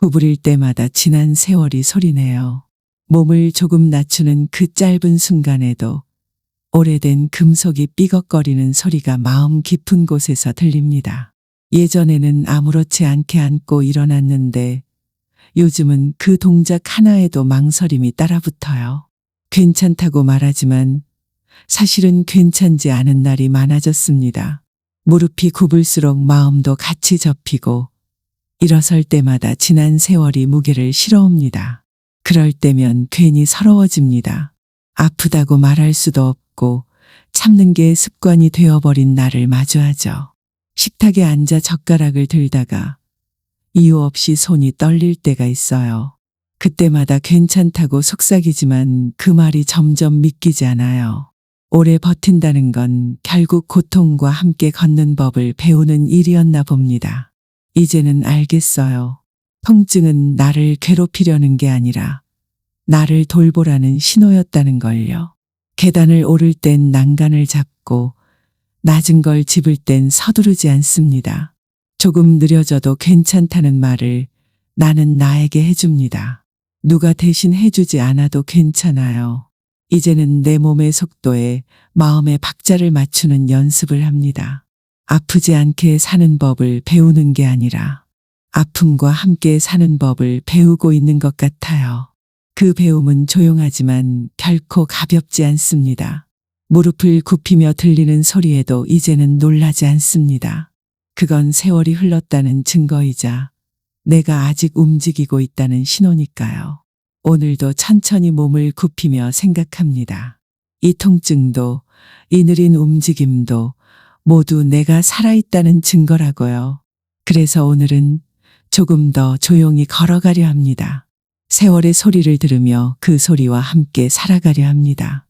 구부릴 때마다 지난 세월이 소리내요. 몸을 조금 낮추는 그 짧은 순간에도 오래된 금속이 삐걱거리는 소리가 마음 깊은 곳에서 들립니다. 예전에는 아무렇지 않게 앉고 일어났는데 요즘은 그 동작 하나에도 망설임이 따라붙어요. 괜찮다고 말하지만 사실은 괜찮지 않은 날이 많아졌습니다. 무릎이 굽을수록 마음도 같이 접히고 일어설 때마다 지난 세월이 무게를 실어옵니다. 그럴 때면 괜히 서러워집니다. 아프다고 말할 수도 없고 참는 게 습관이 되어버린 나를 마주하죠. 식탁에 앉아 젓가락을 들다가 이유 없이 손이 떨릴 때가 있어요. 그때마다 괜찮다고 속삭이지만 그 말이 점점 믿기지 않아요. 오래 버틴다는 건 결국 고통과 함께 걷는 법을 배우는 일이었나 봅니다. 이제는 알겠어요. 통증은 나를 괴롭히려는 게 아니라 나를 돌보라는 신호였다는 걸요. 계단을 오를 땐 난간을 잡고 낮은 걸 집을 땐 서두르지 않습니다. 조금 느려져도 괜찮다는 말을 나는 나에게 해줍니다. 누가 대신 해주지 않아도 괜찮아요. 이제는 내 몸의 속도에 마음의 박자를 맞추는 연습을 합니다. 아프지 않게 사는 법을 배우는 게 아니라 아픔과 함께 사는 법을 배우고 있는 것 같아요. 그 배움은 조용하지만 결코 가볍지 않습니다. 무릎을 굽히며 들리는 소리에도 이제는 놀라지 않습니다. 그건 세월이 흘렀다는 증거이자 내가 아직 움직이고 있다는 신호니까요. 오늘도 천천히 몸을 굽히며 생각합니다. 이 통증도 이 느린 움직임도 모두 내가 살아있다는 증거라고요. 그래서 오늘은 조금 더 조용히 걸어가려 합니다. 세월의 소리를 들으며 그 소리와 함께 살아가려 합니다.